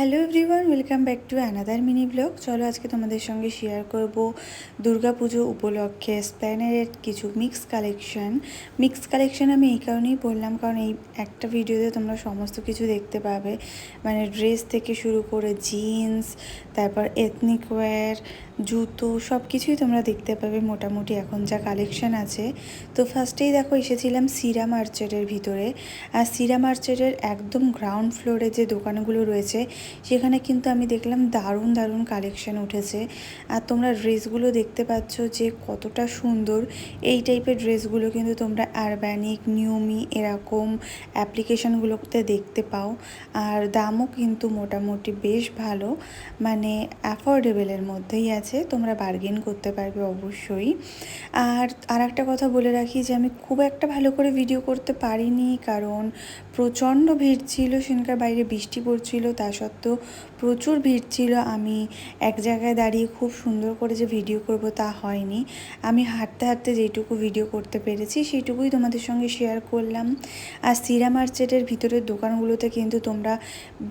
Hello everyone welcome back to another mini blog চলো আজকে তোমাদের সঙ্গে শেয়ার করব দুর্গাপুজো উপলক্ষে স্প্যানের কিছু মিক্স কালেকশন মিক্স কালেকশন আমি এই কারণেই বললাম, কারণ এই একটা ভিডিওতে তোমরা সমস্ত কিছু দেখতে পাবে। মানে ড্রেস থেকে শুরু করে জিন্স তারপর এথনিক ওয়্যার জুতো সব কিছুই তোমরা দেখতে পাবে মোটামুটি এখন যা কালেকশন আছে। তো ফার্স্টেই দেখো, এসেছিলাম সিরা মার্চেটের ভিতরে। আর সিরা মার্চেটের একদম গ্রাউন্ড ফ্লোরে যে দোকানগুলো রয়েছে সেখানে কিন্তু আমি দেখলাম দারুণ দারুণ কালেকশন উঠেছে। আর তোমরা ড্রেসগুলো দেখতে পাচ্ছ যে কতটা সুন্দর। এই টাইপের ড্রেসগুলো কিন্তু তোমরা আরব্যানিক নিউমি এরকম অ্যাপ্লিকেশনগুলোতে দেখতে পাও। আর দামও কিন্তু মোটামুটি বেশ ভালো। মানে অ্যাফোর্ডেবলের মধ্যেই আছে। তোমরা বার্গেন করতে পারবে অবশ্যই। আর আর একটা কথা বলে রাখি যে আমি খুব একটা ভালো করে ভিডিও করতে পারিনি। কারণ প্রচণ্ড ভিড় ছিল, সেখানকার বাইরে বৃষ্টি পড়ছিল, তা সত্ত্বেও প্রচুর ভিড় ছিল। আমি এক জায়গায় দাঁড়িয়ে খুব সুন্দর করে যে ভিডিও করব তা হয়নি। আমি হাঁটতে হাঁটতে যেটুকু ভিডিও করতে পেরেছি সেইটুকুই তোমাদের সঙ্গে শেয়ার করলাম। আর সিরা মার্কেটের ভিতরের দোকানগুলোতে কিন্তু তোমরা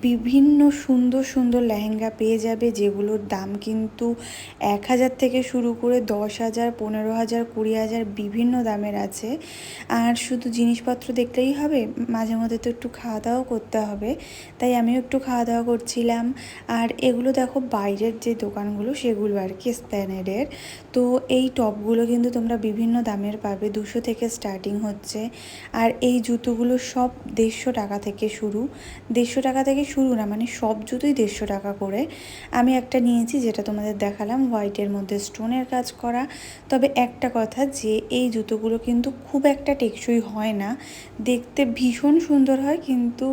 বিভিন্ন সুন্দর সুন্দর লেহেঙ্গা পেয়ে যাবে, যেগুলোর দাম কিন্তু এক হাজার থেকে শুরু করে দশ হাজার, পনেরো হাজার, কুড়ি হাজার বিভিন্ন দামের আছে। আর শুধু জিনিসপত্র দেখলেই হবে, মাঝে মধ্যে তো একটু খাওয়া দাওয়াও করতে হবে। তাই আমিও একটু খাওয়া দাওয়া করছিলাম। আর এগুলো দেখো বাইরের যে দোকানগুলো সেগুলো আর কি স্প্যানেডের তো এই টপগুলো কিন্তু তোমরা বিভিন্ন দামের পাবে, দুশো থেকে স্টার্টিং হচ্ছে। আর এই জুতোগুলো সব দেড়শো টাকা থেকে শুরু। দেড়শো টাকা থেকে শুরু না মানে সব জুতোই দেড়শো টাকা করে। আমি একটা নিয়েছি যেটা তোমাদের দেখালাম হোয়াইটের মধ্যে স্টোনের কাজ করা। তবে একটা কথা যে, এই জুতোগুলো কিন্তু খুব একটা টেকসই হয় না। দেখতে ভীষণ সুন্দর হয়, কিন্তু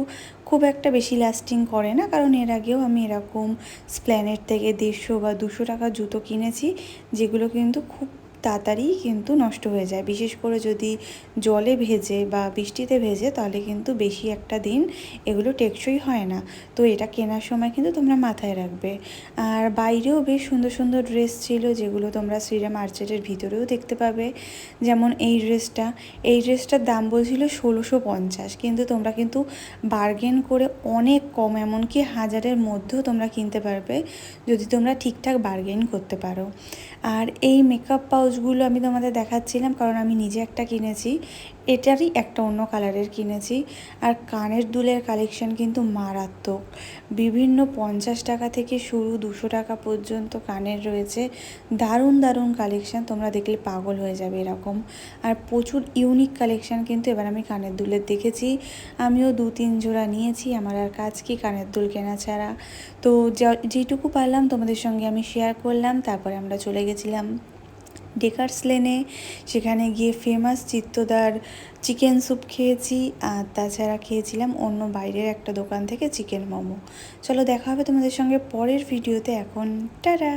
খুব একটা বেশি লাস্টিং করে না। কারণ এর আগেও আমি এরকম স্প্ল্যানেট থেকে দেড়শো বা দুশো টাকা জুতো কিনেছি, যেগুলো কিন্তু খুব তাড়াতাড়ি কিন্তু নষ্ট হয়ে যায়। বিশেষ করে যদি জলে ভেজে বা বৃষ্টিতে ভেজে তাহলে কিন্তু বেশি একটা দিন এগুলো টেকসই হয় না। তো এটা কেনার সময় কিন্তু তোমরা মাথায় রাখবে। আর বাইরেও বেশ সুন্দর সুন্দর ড্রেস ছিল যেগুলো তোমরা শ্রীরাম মার্কেটের ভিতরেও দেখতে পাবে। যেমন এই ড্রেসটা, এই ড্রেসটার দাম বলছিল ষোলোশো পঞ্চাশ। কিন্তু তোমরা কিন্তু বার্গেন করে অনেক কম, এমনকি হাজারের মধ্যেও তোমরা কিনতে পারবে যদি তোমরা ঠিকঠাক বার্গেন করতে পারো। আর এই মেকআপ পাউচগুলো আমি তোমাদের দেখাচ্ছিলাম কারণ আমি নিজে একটা কিনেছি। এটারই একটা অন্য কালারের কিনেছি। আর কানের দুলের কালেকশন কিন্তু মারাত্মক। বিভিন্ন পঞ্চাশ টাকা থেকে শুরু দুশো টাকা পর্যন্ত কানের রয়েছে। দারুণ দারুণ কালেকশন তোমরা দেখলে পাগল হয়ে যাবে এরকম। আর প্রচুর ইউনিক কালেকশন কিন্তু এবার আমি কানের দুলের দেখেছি। আমিও দু, তিন জোড়া নিয়েছি। আমার আর কাজ কি কানের দুল কেনা ছাড়া। তো যেটুকু পারলাম তোমাদের সঙ্গে আমি শেয়ার করলাম। তারপরে আমরা চলে গেছিলাম। ডেকার্স লেনে সেখানে গিয়ে ফেমাস চিত্তদার চিকেন স্যুপ খেয়েছি, আর তাছাড়া খেয়েছিলাম অন্য বাইরের একটা দোকান থেকে চিকেন মোমো। চলো দেখা হবে তোমাদের সঙ্গে পরের ভিডিওতে এখন টাটা!